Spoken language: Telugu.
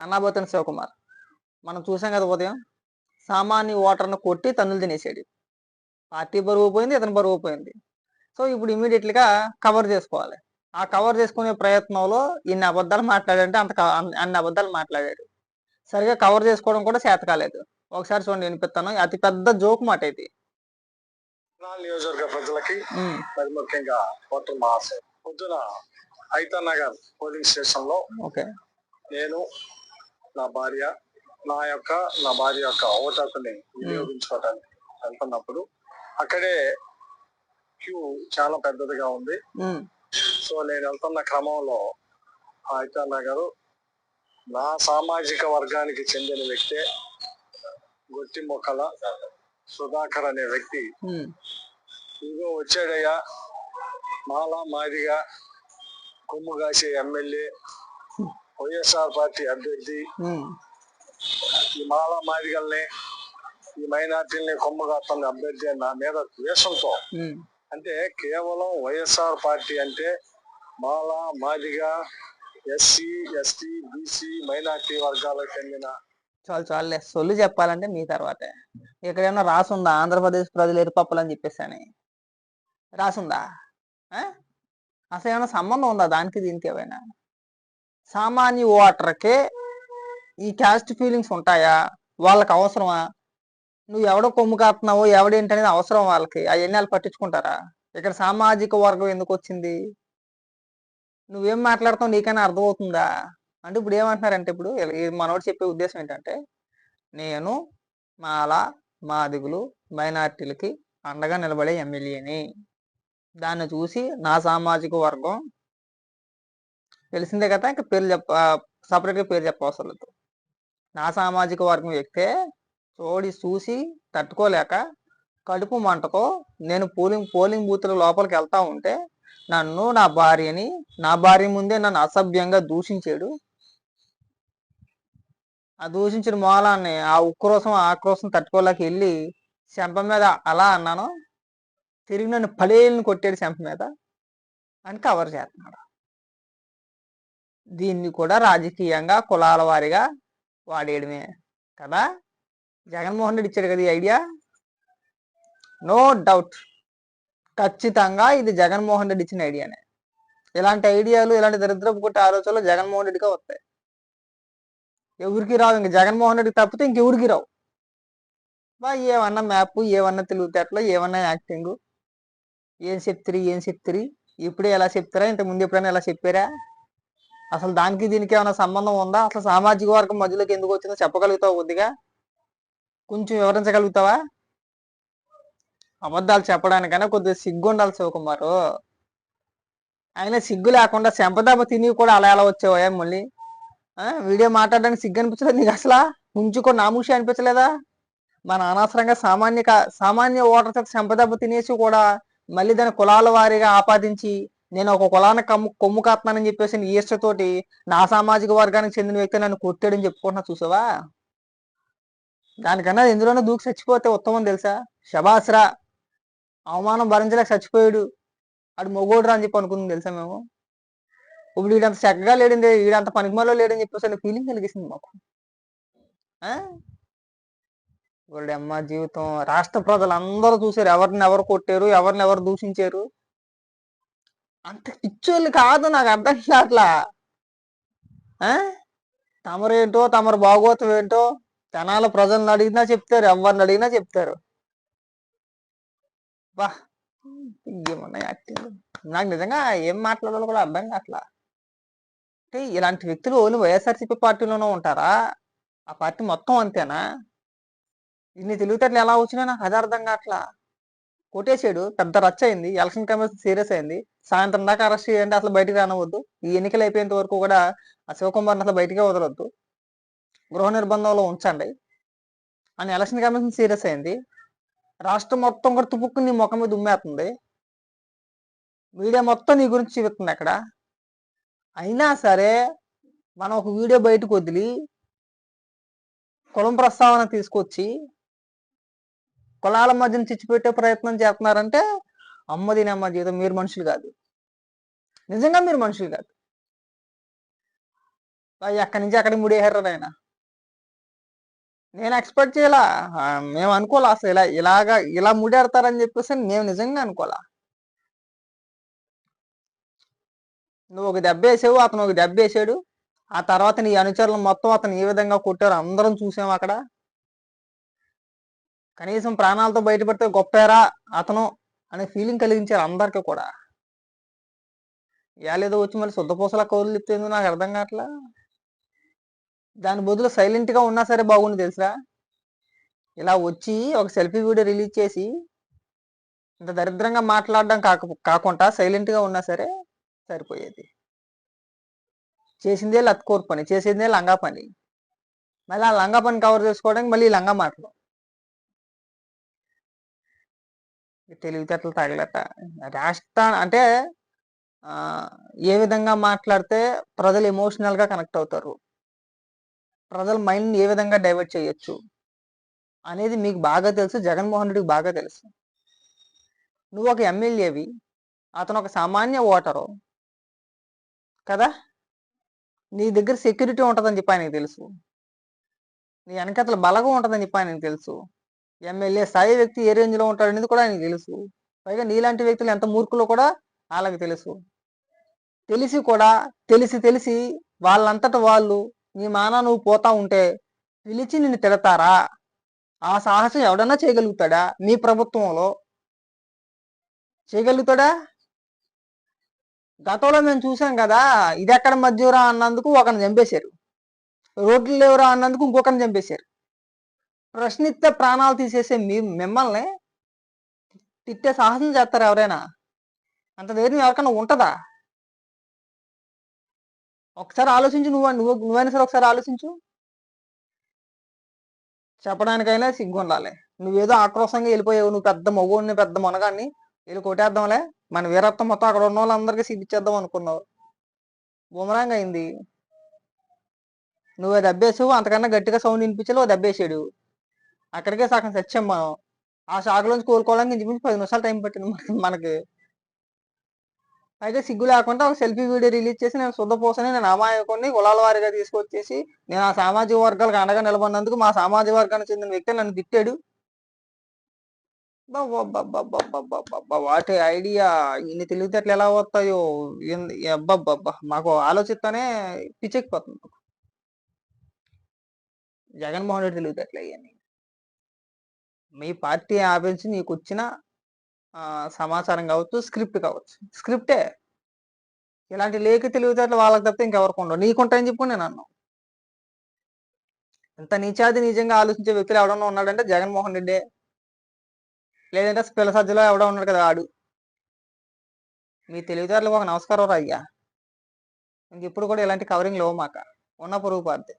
అన్నాబోతున్న శివకుమార్. మనం చూసాం కదా ఉదయం. సామాన్య ఓటర్ను కొట్టి తన్నులు తినేసాడు పార్టీ బరువు పోయింది ఇతని బరువు పోయింది. సో ఇప్పుడు ఇమీడియట్లీగా కవర్ చేసుకోవాలి. ఆ కవర్ చేసుకునే ప్రయత్నంలో ఇన్ని అబద్ధాలు మాట్లాడంటే అంత అన్ని- అబద్ధాలు మాట్లాడాడు. సరిగా కవర్ చేసుకోవడం కూడా చేత కాలేదు. ఒకసారి చూడండి వినిపిస్తాను. అతి పెద్ద జోక్ మాట ఇది. నియోజకవర్గ ప్రజలకి ఉమ్, మరి ముఖ్యంగా ఓటర్ మహాశయ. పొద్దున ఐతా నగర్ పోలింగ్ స్టేషన్లో ఓకే. నేను నా భార్య నా యొక్క నా భార్య యొక్క ఓటు హక్కుని వినియోగించుకోవడానికి వెళ్తున్నప్పుడు అక్కడే క్యూ చాలా పెద్దదిగా ఉంది. సో నేను వెళ్తున్న క్రమంలో ఆ ఐతా నగర్ నా సామాజిక వర్గానికి చెందిన వ్యక్తే గొట్టి మొక్కల సుధాకర్ అనే వ్యక్తి. ఇదిగో వచ్చాడయ్యా. మాలా మాదిగా కొమ్ము కాసే ఎమ్మెల్యే వైఎస్ఆర్ పార్టీ అభ్యర్థి ఈ మాలా మాదిగల్ని ఈ మైనార్టీల్ని కొమ్ము కాస్తున్న అభ్యర్థి అని నా మీద ద్వేషంతో. అంటే కేవలం వైఎస్ఆర్ పార్టీ అంటే Mala Madiga SC ST BC minority వర్గాలకు చెందిన చాలు చాలులే. సొల్లు చెప్పాలంటే మీ తర్వాతే. ఇక్కడ ఏమన్నా రాసుందా? ఆంధ్రప్రదేశ్ ప్రజలు ఎరుపప్పులు అని చెప్పేసాని రాసుందా? అసలు ఏమైనా సంబంధం ఉందా? దానికి దీనికి ఏమైనా? సామాన్య ఓటర్కే ఈ క్యాస్ట్ ఫీలింగ్స్ ఉంటాయా? వాళ్ళకి అవసరమా? నువ్వు ఎవడో కొమ్ము కాస్తున్నావో ఎవడేంటనేది అవసరం వాళ్ళకి. అవన్నీ వాళ్ళు పట్టించుకుంటారా? ఇక్కడ సామాజిక వర్గం ఎందుకు వచ్చింది? నువ్వేం మాట్లాడుతావు? నీకైనా అర్థమవుతుందా? అంటే ఇప్పుడు ఏమంటున్నారంటే ఇప్పుడు మనోడు చెప్పే ఉద్దేశం ఏంటంటే నేను మాల మాదిగులు మైనార్టీలకి అండగా నిలబడే ఎమ్మెల్యేని. దాన్ని చూసి నా సామాజిక వర్గం తెలిసిందే కదా ఇంకా పేరు చెప్ప సపరేట్గా పేరు చెప్పవసరం లేదు. నా సామాజిక వర్గం వ్యక్తే చోడి చూసి తట్టుకోలేక కడుపు మంటతో నేను పోలింగ్ పోలింగ్ బూత్ల లోపలికి వెళ్తా ఉంటే నన్ను నా భార్యని నా భార్య ముందే నన్ను అసభ్యంగా దూషించాడు. ఆ దూషించిన మూలాన్ని ఆ ఉక్రోసం ఆక్రోశం తట్టుకోలేక వెళ్ళి చెంప మీద అలా అన్నాను. తిరిగి నన్ను పడేళ్ళని కొట్టాడు చెంప మీద. అని కవర్ చేస్తున్నాడు. దీన్ని కూడా రాజకీయంగా కులాల వారిగా వాడేయడమే కదా? జగన్మోహన్ రెడ్డి ఇచ్చాడు కదా ఈ ఐడియా? No doubt. ఖచ్చితంగా ఇది జగన్మోహన్ రెడ్డి ఇచ్చిన ఐడియానే. ఇలాంటి ఐడియాలు ఇలాంటి దరిద్రపు కొట్టే ఆలోచనలు జగన్మోహన్ రెడ్డిగా వస్తాయి. ఎవరికి రావు? ఇంక జగన్మోహన్ రెడ్డికి తప్పితే ఇంకెవరికి రావు? బా ఏమన్నా మ్యాప్ ఏమన్నా తెలివితేటలు ఏమన్నా యాక్టింగ్. ఏం చెప్తిరి ఏం చెప్తిరి? ఇప్పుడే ఎలా చెప్తారా? ఇంత ముందు ఎప్పుడైనా ఎలా చెప్పారా? అసలు దానికి దీనికి ఏమైనా సంబంధం ఉందా? అసలు సామాజిక వర్గం మధ్యలోకి ఎందుకు వచ్చిందో చెప్పగలుగుతావు కొద్దిగా కొంచెం వివరించగలుగుతావా? అబద్ధాలు చెప్పడానికైనా కొద్దిగా సిగ్గు ఉండాలి శివకుమారు. ఆయన సిగ్గు లేకుండా చెంపదెబ్బ తిని కూడా అలా ఎలా వచ్చావా మళ్ళీ? వీడియో మాట్లాడడానికి సిగ్గు అనిపించలేదు నీకు అసలు? ఉంచుకో నామూషి అనిపించలేదా? మన అనవసరంగా సామాన్య సామాన్య ఓటర్ చేత చెంపదెబ్బ తినేసి కూడా మళ్ళీ దాని కులాల వారీగా ఆపాదించి నేను ఒక కులాన్ని కమ్ము కొమ్ము కాస్తున్నానని చెప్పేసి నీ ఈష్టతోటి నా సామాజిక వర్గానికి చెందిన వ్యక్తి నన్ను కొట్టాడని చెప్పుకుంటున్నా చూసావా? దానికన్నా ఎందులోనో దూకి చచ్చిపోతే ఉత్తమం తెలుసా? శబాస్రా. అవమానం భరించలేక చచ్చిపోయాడు. ఆడు మొగోడురా అని చెప్పి అనుకుంది తెలుసా మేము? ఇప్పుడు వీడంత చక్కగా లేడింది వీడంత పనికిమాలో లేడని చెప్పేసి ఫీలింగ్ కలిగిస్తుంది మాకు. ఇప్పుడు అమ్మ జీవితం రాష్ట్ర ప్రజలు అందరూ చూసారు ఎవరిని ఎవరు కొట్టారు ఎవరిని ఎవరు దూషించారు? అంత పిచ్చోళ్ళు కాదు నాకు అర్థం కావట్లా. ఆ? తమరేంటో తమరు బాగోతం ఏంటో జనాల ప్రజలను అడిగినా చెప్తారు ఎవరిని అడిగినా చెప్తారు. బా ఏమన్నా యాక్టింగ్ నాకు నిజంగా ఏం మాట్లాడాలో కూడా అర్థం కావట్లా. అంటే ఇలాంటి వ్యక్తులు ఓన్లీ వైఎస్ఆర్సీపీ పార్టీలోనే ఉంటారా? ఆ పార్టీ మొత్తం అంతేనా? ఇన్ని తెలివితేటలు ఎలా వచ్చినా నాకు అది అర్థం కావట్లా. కొట్టేసాడు. పెద్ద రచ్చ అయింది. ఎలక్షన్ కమిషన్ సీరియస్ అయింది. సాయంత్రం దాకా అరెస్ట్ చేయండి. అసలు బయటికి రానవద్దు. ఈ ఎన్నికలు అయిపోయేంత వరకు కూడా ఆ శివకుమార్ని అసలు బయటికే వదలొద్దు. గృహ నిర్బంధంలో ఉంచండి. అని ఎలక్షన్ కమిషన్ సీరియస్ అయింది. రాష్ట్రం మొత్తం కూడా తుపుక్కు నీ ముఖం మీద ఉమ్మేస్తుంది. మీడియా మొత్తం నీ గురించి చూపిస్తుంది అక్కడ. అయినా సరే మనం ఒక వీడియో బయటకు వదిలి కులం ప్రస్తావన తీసుకొచ్చి కులాల మధ్యన చిచ్చిపెట్టే ప్రయత్నం చేస్తున్నారంటే అమ్మ దీనమ్మ జీవితం మీరు మనుషులు కాదు. నిజంగా మీరు మనుషులు కాదు. ఎక్కడి నుంచి అక్కడికి ముడేశారు ఆయన నేను ఎక్స్పెక్ట్ చేయలా. మేము అనుకోలే అసలు ఇలా ఇలాగా ఇలా ముడేడతారని చెప్పేసి మేము నిజంగా అనుకోలా. నువ్వు ఒక దెబ్బ వేసావు అతను ఒక దెబ్బ వేసాడు. ఆ తర్వాత నీ అనుచరులు మొత్తం అతను ఏ విధంగా కొట్టారు అందరం చూసాం అక్కడ. కనీసం ప్రాణాలతో బయటపడితే గొప్పారా అతను అనే ఫీలింగ్ కలిగించారు అందరికీ కూడా. ఏలేదో వచ్చి మళ్ళీ శుద్ధపూసలా కౌలు తిప్పేందో నాకు అర్థం కావట్లా? దాని బదులు సైలెంట్గా ఉన్నా సరే బాగుంది తెలుసా ఇలా వచ్చి ఒక సెల్ఫీ వీడియో రిలీజ్ చేసి ఇంత దరిద్రంగా మాట్లాడడం కాక కాకుండా సైలెంట్గా ఉన్నా సరే సరిపోయేది. చేసిందే లత్కోర్ పని చేసిందే లంగా పని. మళ్ళీ ఆ లంగా పని కవర్ చేసుకోవడానికి మళ్ళీ ఈ లంగా మాటలు. తెలివితేటలు తగలట రాష్ట్ర అంటే ఏ విధంగా మాట్లాడితే ప్రజలు ఎమోషనల్గా కనెక్ట్ అవుతారు. ప్రజల మైండ్ని ఏ విధంగా డైవర్ట్ చేయొచ్చు అనేది మీకు బాగా తెలుసు జగన్మోహన్ రెడ్డికి బాగా తెలుసు. నువ్వు ఒక ఎమ్మెల్యేవి అతను ఒక సామాన్య ఓటరు కదా? నీ దగ్గర సెక్యూరిటీ ఉంటుందని చెప్పి ఆయనకు తెలుసు. నీ వెనకతల బలగం ఉంటుందని చెప్పి ఆయనకు తెలుసు. ఎమ్మెల్యే స్థాయి వ్యక్తి ఏ రేంజ్లో ఉంటాడు అనేది కూడా ఆయనకు తెలుసు. పైగా నీలాంటి వ్యక్తులు ఎంత మూర్ఖులో కూడా వాళ్ళకి తెలుసు. తెలిసి కూడా తెలిసి తెలిసి వాళ్ళంతట వాళ్ళు నీ మాన నువ్వు పోతా ఉంటే పిలిచి నిన్ను తిడతారా? ఆ సాహసం ఎవడన్నా చేయగలుగుతాడా? మీ ప్రభుత్వంలో చేయగలుగుతాడా? గతంలో మేము చూసాం కదా ఇది ఎక్కడ మధ్యరా అన్నందుకు ఒకరిని చంపేశారు. రోడ్లు లేవురా అన్నందుకు ఇంకొకరిని చంపేశారు. ప్రశ్నిస్తే ప్రాణాలు తీసేసే మీ మిమ్మల్ని తిట్టే సాహసం చేస్తారు ఎవరైనా? అంత ధైర్యం ఎవరికైనా ఉంటుందా? ఒకసారి ఆలోచించు నువ్వు నువ్వు నువ్వైనా సరే ఒకసారి ఆలోచించు. చెప్పడానికైనా సిగ్గు ఉండాలి. నువ్వేదో ఆక్రోశంగా వెళ్ళిపోయావు నువ్వు పెద్ద మగోడిని పెద్ద మునగాన్ని వెళ్ళి కొట్టేద్దాంలే. మన వీరత్వం మొత్తం అక్కడ ఉన్న వాళ్ళందరికీ సిగ్గిచ్చేద్దాం అనుకున్నావు. బుమరాంగ్ అయింది. నువ్వు దెబ్బేసావు అంతకన్నా గట్టిగా సౌండ్ వినిపించలేవు దెబ్బేసాడు అక్కడికే సగం చచ్చాం మనం. ఆ షాక్లోంచి కోలుకోవడానికి ఇంచుమించు పది నిమిషాలు టైం పట్టింది మనకి అయితే సిగ్గు లేకుండా ఒక సెల్ఫీ వీడియో రిలీజ్ చేసి నేను శుద్ధపోసని నేను అమాయకుడిని కులాల వారిగా తీసుకొచ్చేసి నేను ఆ సామాజిక వర్గాలకు అండగా నిలబడినందుకు మా సామాజిక వర్గానికి చెందిన వ్యక్తి నన్ను తిట్టాడు. వాటి ఐడియా ఇన్ని తెలివితేటలు ఎలా వస్తాయో? అబ్బబ్బబ్బా మాకు ఆలోచిస్తానే పిచ్చెక్కిపోతుంది జగన్మోహన్ రెడ్డి తెలివితేటలు అయ్యాన్ని మీ పార్టీ ఆపించి నీకు వచ్చిన సమాచారం కావచ్చు స్క్రిప్ట్ కావచ్చు. స్క్రిప్టే. ఇలాంటి లేఖ తెలివితేటలు వాళ్ళకి తప్పితే ఇంకెవరికి ఉండవు. నీకుంటాయని చెప్పుకుని నేను అన్నాను. ఇంత నీచాది నిజంగా ఆలోచించే వ్యక్తులు ఎవడన్నా ఉన్నాడంటే జగన్మోహన్ రెడ్డి. లేదంటే పిల్ల సజ్జలో ఎవడో ఉన్నాడు కదా ఆడు. మీ తెలివితేటలకు ఒక నమస్కారం రా అయ్యా. ఇంకెప్పుడు కూడా ఇలాంటి కవరింగ్ లేవు మాక. ఉన్న పొరుగు పార్టీ.